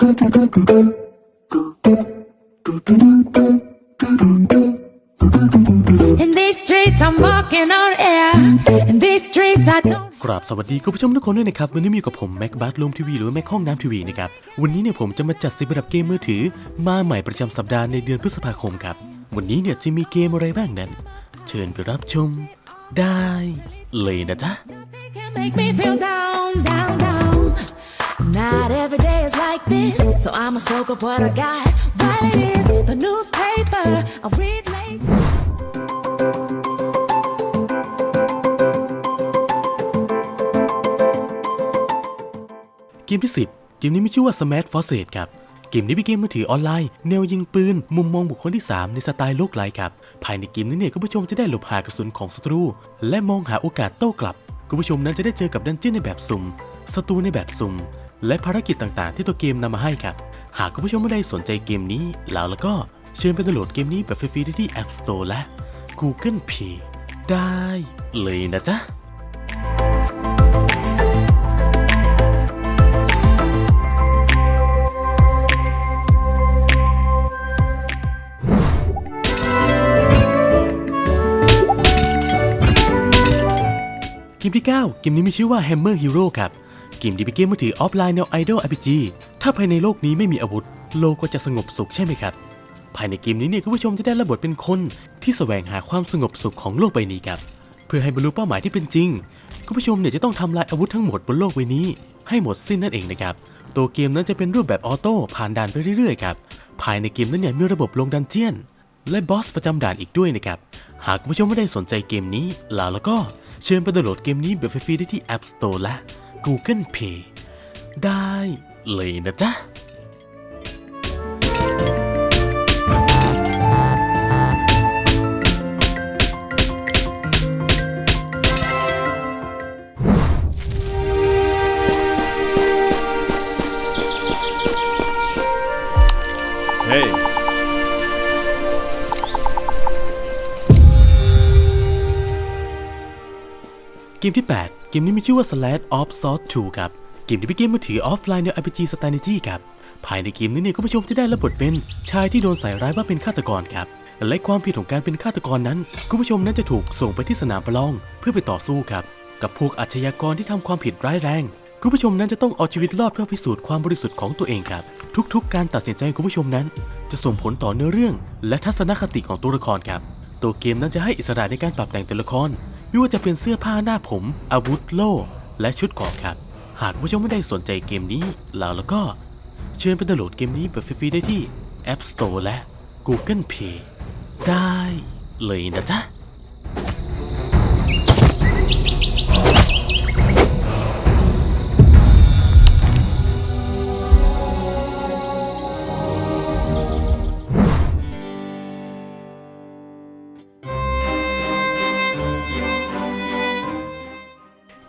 In these streets, I'm walking on air. In these streets, I don't. กราบสวัสดีคุณผู้ชมทุกคนด้วยนะครับวันนี้มีอยู่กับผมแม็กบัตลูมทีวีหรือว่าแม็กห้องน้ำทีวีนะครับ วันนี้เนี่ยผมจะมาจัดสิบระดับเกมมือถือ มาใหม่ประจำสัปดาห์ในเดือนพฤษภาคมครับ วันนี้เนี่ยจะมีเกมอะไรบ้างนั้น เชิญไปรับชมได้เลยนะจ๊ะ They can make me feel down, down, down. Not every day is like this, so I'ma soak up what I got while it is. The newspaper, I read late. เกมที่ 10 เกมนี้มีชื่อว่า Smash f o r c e ครับ เกมนี้เป็นเกมมือถือออนไลน์ แนวยิงปืน มุมมองบุคคลที่ 3 ในสไตล์โลกไร้ครับ ภายในเกมนี้เนี่ยคุณผู้ชมจะได้หลบหากระสุนของศัตรู และมองหาโอกาสโต้กลับ คุณผู้ชมนั้นจะได้เจอกับดันเจี้ยนในแบบสุ่มศัตรูในแบบสุ่ม และภารกิจต่างๆ ที่ตัวเกมนำมาให้ครับ หากคุณผู้ชมไม่ได้สนใจเกมนี้ แล้วแล้วก็เชิญไปดาวน์โหลดเกมนี้แบบฟรีๆได้ที่ App Store และ Google Play ได้เลยนะจ๊ะเกมที่ 9 เกมนี้มีชื่อว่า Hammer Hero ครับ เกมที่เป็นเกมมือถือออฟไลน์แนว Idol RPG ถ้าภายในโลกนี้ไม่มีอาวุธ โลกก็จะสงบสุขใช่ไหมครับ ภายในเกมนี้เนี่ยคุณผู้ชมจะได้ระบทเป็นคนที่แสวงหาความสงบสุขของโลกใบนี้ครับ เพื่อให้บรรลุเป้าหมายที่เป็นจริง คุณผู้ชมเนี่ยจะต้องทำลายอาวุธทั้งหมดบนโลกใบนี้ ให้หมดสิ้นนั่นเองนะครับ ตัวเกมนั้นจะเป็นรูปแบบออโต้ผ่านด่านไปเรื่อยๆครับ ภายในเกมนั้นเนี่ยมีระบบลงดันเจียน และบอสประจำด่านอีกด้วยนะครับ หากคุณผู้ชมไม่ได้สนใจเกมนี้แล้วแล้วก็เชิญไปดาวน์โหลดเกมนี้แบบฟรีได้ที่ App Store และ Google Play ได้เลยนะจ๊ะ Hey, เกมที่ 8 เกมนี้มีชื่อว่า Slash of Sword 2ครับ เกมที่เป็นเกมมือถือออฟไลน์แนว RPG Strategy ครับ ภายในเกมนี้เนี่ยคุณผู้ชมจะได้รับบทเป็นชายที่โดนใส่ร้ายว่าเป็นฆาตกรครับ และความผิดของการเป็นฆาตกรนั้น คุณผู้ชมนั้นจะถูกส่งไปที่สนามประลอง เพื่อไปต่อสู้ครับ กับพวกอาชญากรที่ทำความผิดร้ายแรง คุณผู้ชมนั้นจะต้องเอาชีวิตรอดเพื่อพิสูจน์ความบริสุทธิ์ของตัวเองครับ ทุกๆ การตัดสินใจของคุณผู้ชมนั้น จะส่งผลต่อเนื้อเรื่อง และทัศนคติของตัวละครครับ ตัวเกมนั้นจะให้อิสระในการปรับแต่งตัวละคร ไม่ว่าจะเป็นเสื้อผ้าหน้าผม อาวุธโล่และชุดเกราะครับ หากผู้ชมไม่ได้สนใจเกมนี้แล้วแล้วก็เชิญไปดาวน์โหลดเกมนี้แบบฟรีๆได้ที่ App Store และ Google Play ได้เลยนะจ๊ะ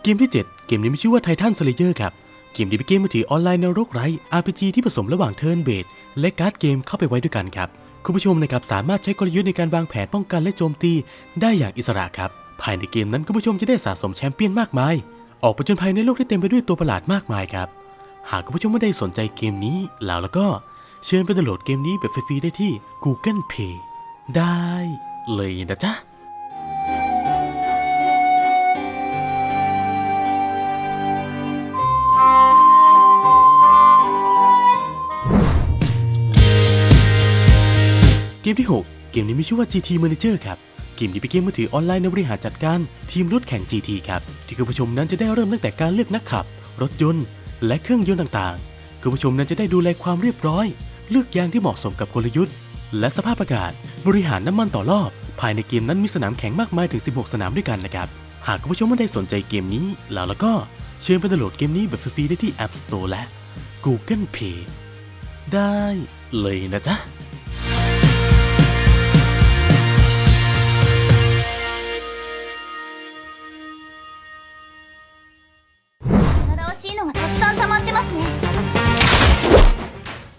เกมที่ 7 เกมนี้มีชื่อว่า Titan Slayer ครับ เกมนี้เป็นเกมมือถือออนไลน์แนวรกไร้ RPG ที่ผสมระหว่างเทิร์นเบสและการ์ดเกมเข้าไปไว้ด้วยกันครับ คุณผู้ชมนะครับสามารถใช้กลยุทธ์ในการวางแผนป้องกันและโจมตีได้อย่างอิสระครับ ภายในเกมนั้นคุณผู้ชมจะได้สะสมแชมเปี้ยนมากมาย ออกไปจนภายในโลกที่เต็มไปด้วยตัวประหลาดมากมายครับ หากคุณผู้ชมไม่ได้สนใจเกมนี้แล้วแล้วก็เชิญไปดาวน์โหลดเกมนี้แบบฟรีๆได้ที่ Google Play ได้เลยนะจ๊ะ เกมที่ 6 เกมนี้มีชื่อว่า GT Manager ครับ เกมนี้เป็นเกมมือถือออนไลน์ในบริหารจัดการทีมรถแข่ง GT ครับ ที่คุณผู้ชมนั้นจะได้เริ่มตั้งแต่การเลือกนักขับ รถยนต์ และเครื่องยนต์ต่างๆ คุณผู้ชมนั้นจะได้ดูแลความเรียบร้อย เลือกยางที่เหมาะสมกับกลยุทธ์ และสภาพอากาศ บริหารน้ำมันต่อรอบ ภายในเกมนั้นมีสนามแข่งมากมายถึง 16 สนามด้วยกันนะครับ หากคุณผู้ชมไม่ได้สนใจเกมนี้ แล้วแล้วก็เชิญไปดาวน์โหลดเกมนี้แบบฟรีๆได้ที่ App Store และ Google Play ได้เลยนะจ๊ะ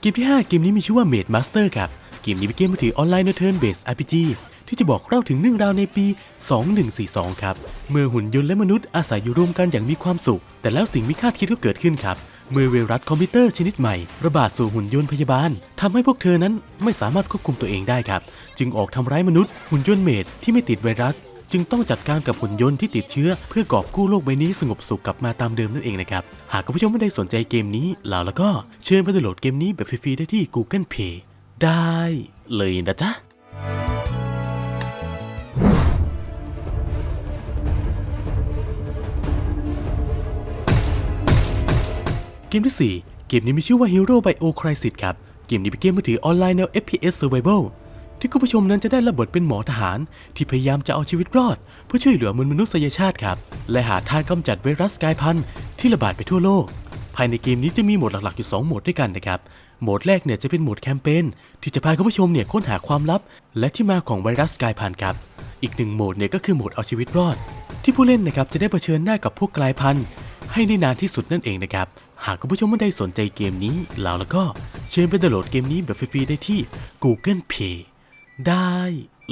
เกมที่ 5 เกมนี้มีชื่อว่า Made Master ครับ เกมนี้เป็นเกมมือถือออนไลน์ในเทิร์นเบส RPG ที่จะบอกเล่าถึงเรื่องราวในปี 2142 ครับ เมื่อหุ่นยนต์และมนุษย์อาศัยอยู่ร่วมกันอย่างมีความสุข แต่แล้วสิ่งไม่คาดคิดก็เกิดขึ้นครับ เมื่อไวรัสคอมพิวเตอร์ชนิดใหม่ ระบาดสู่หุ่นยนต์พยาบาลทำให้พวกเธอนั้นไม่สามารถควบคุมตัวเองได้ครับ จึงออกทำร้ายมนุษย์หุ่นยนต์เมดที่ไม่ติดไวรัส จึงต้องจัดการกับหุ่นยนต์ที่ติดเชื้อ เพื่อกอบกู้โลกใบนี้สงบสุขกลับมาตามเดิมนั่นเองนะครับ หากคุณผู้ชมไม่ได้สนใจเกมนี้แล้วแล้วก็เชิญไปดาวน์โหลดเกมนี้แบบฟรีๆได้ที่ Google Play ได้เลยนะจ๊ะเกมที่ 4 เกมนี้มีชื่อว่า Hero Bio Crisis ครับ เกมนี้เป็นเกมมือถือออนไลน์แนว FPS Survival ที่คุณผู้ชมนั้นจะได้รับบทเป็นหมอทหาร ที่พยายามจะเอาชีวิตรอด เพื่อช่วยเหลือมวลมนุษยชาติครับ และหาทางกำจัดไวรัสกลายพันธุ์ที่ระบาดไปทั่วโลก ภายในเกมนี้จะมีโหมดหลักๆอยู่ 2 โหมดด้วยกันนะครับ โหมดแรกเนี่ยจะเป็นโหมดแคมเปญที่จะพาคุณผู้ชมเนี่ยค้นหาความลับ และที่มาของไวรัสกลายพันธุ์ครับอีกหนึ่งโหมดเนี่ยก็คือโหมดเอาชีวิตรอด ที่ผู้เล่นนะครับจะได้เผชิญหน้ากับพวกกลายพันธุ์ให้ได้นานที่สุดนั่นเองนะครับ หากคุณผู้ชมไม่ได้สนใจเกมนี้แล้วแล้วก็เชิญไปดาวน์โหลดเกมนี้แบบฟรีๆได้ที่ Google Play ได้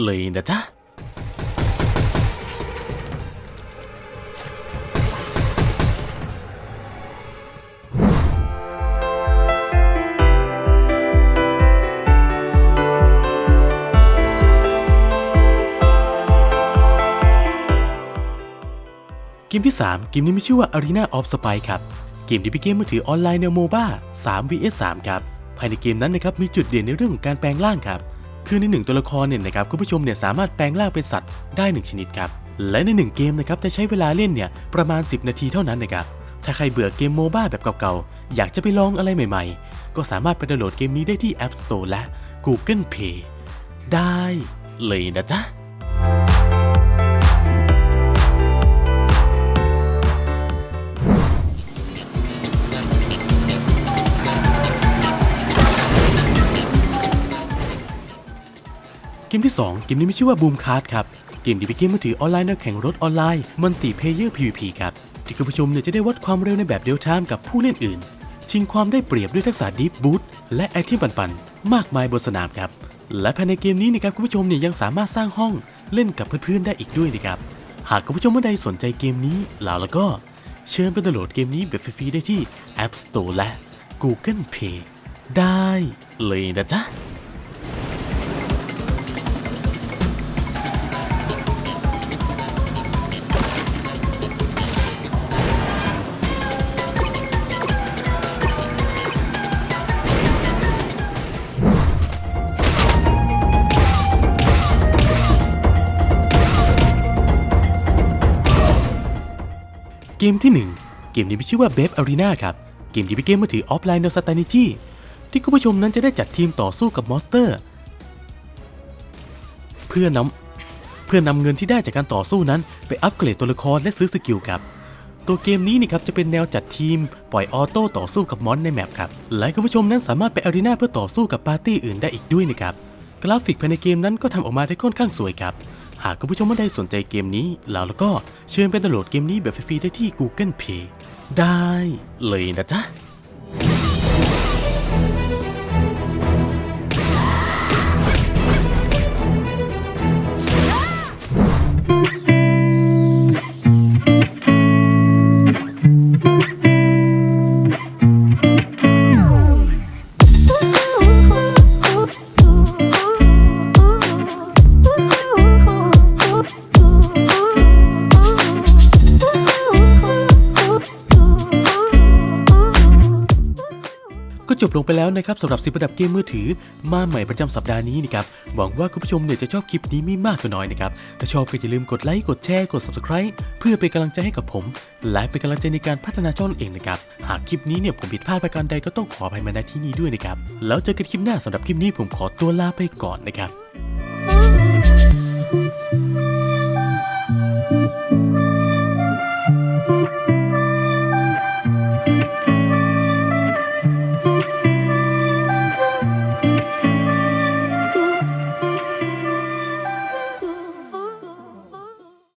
เลยนะจ๊ะเกมที่ 3 เกมนี้มีชื่อว่า Arena of Spy ครับ เกมนี้เป็นเกมมือถือออนไลน์แนวโมบ้า3 vs 3 ครับ ภายในเกมนั้นนะครับมีจุดเด่นในเรื่องของการแปลงร่างครับ คือในหนึ่งตัวละครเนี่ยนะครับคุณผู้ชมเนี่ยสามารถแปลงร่างเป็นสัตว์ได้ 1 ชนิดครับ และใน 1 เกมนะครับจะใช้เวลาเล่นเนี่ยประมาณ 10 นาทีเท่านั้นนะครับ ถ้าใครเบื่อเกมโมบ้าแบบเก่าๆ อยากจะไปลองอะไรใหม่ๆ ก็สามารถไปดาวน์โหลดเกมนี้ได้ที่ App Store และ Google Play ได้เลยนะจ๊ะ เกมที่ 2 เกมนี้มีชื่อว่า Boom Card ครับ เกมนี้เป็นเกมมือถือออนไลน์แนวแข่งรถออนไลน์มัลติเพเยอร์ PVP ครับที่คุณผู้ชมเนี่ยจะได้วัดความเร็วในแบบเดียวทามกับผู้เล่นอื่น ชิงความได้เปรียบด้วยทักษะดีฟบูทและไอเทมปันๆมากมายบนสนามครับ และภายในเกมนี้นะครับคุณผู้ชมเนี่ยยังสามารถสร้างห้องเล่นกับเพื่อนๆได้อีกด้วยนะครับหากคุณผู้ชมเมื่อใดสนใจเกมนี้แล้วแล้วก็เชิญไปดาวน์โหลดเกมนี้แบบฟรีๆได้ที่ App Store และ Google Play ได้เลยนะจ๊ะ เกมที่ 1 เกมนี้มีชื่อว่า b a b e Arena ครับ เกมนี้เป็นเกมมือถือออฟไลน์แนว strategy ที่คุณผู้ชมนั้นจะได้จัดทีมต่อสู้กับมอนสเตอร์ เพื่อนำเพื่อนำเงินที่ได้จากการต่อสู้นั้น ไปอัปเกรดตัวละครและซื้อสกิลครับ ตัวเกมนี้นี่ครับจะเป็นแนวจัดทีม ปล่อยออโต้ต่อสู้กับมอนในแมปครับ และคุณผู้ชมนั้นสามารถไปอารีนาเพื่อต่อสู้กับปาร์ตี้อื่นได้อีกด้วยนะครับ กราฟิกภายในเกมนั้นก็ทำออกมาได้ค่อนข้างสวยครับ หากคุณผู้ชมไม่ได้สนใจเกมนี้แล้วแล้วก็เชิญไปดาวน์โหลดเกมนี้แบบฟรีๆได้ที่ Google Play ได้เลยนะจ๊ะ ลงไปแล้วนะครับสำหรับสิบระดับเกมมือถือ มาใหม่ประจำสัปดาห์นี้นะครับหวังว่าคุณผู้ชมเนี่ยจะชอบคลิปนี้ไม่มากก็น้อยนะครับถ้าชอบก็อย่าลืมกดไลค์กดแชร์กด subscribe เพื่อเป็นกำลังใจให้กับผม และเป็นกำลังใจในการพัฒนาช่องเองนะครับหากคลิปนี้เนี่ยผมผิดพลาดประการใดก็ต้องขออภัยมาณที่นี้ด้วยนะครับแล้วเจอกันคลิปหน้าสำหรับคลิปนี้ผมขอตัวลาไปก่อนนะครับ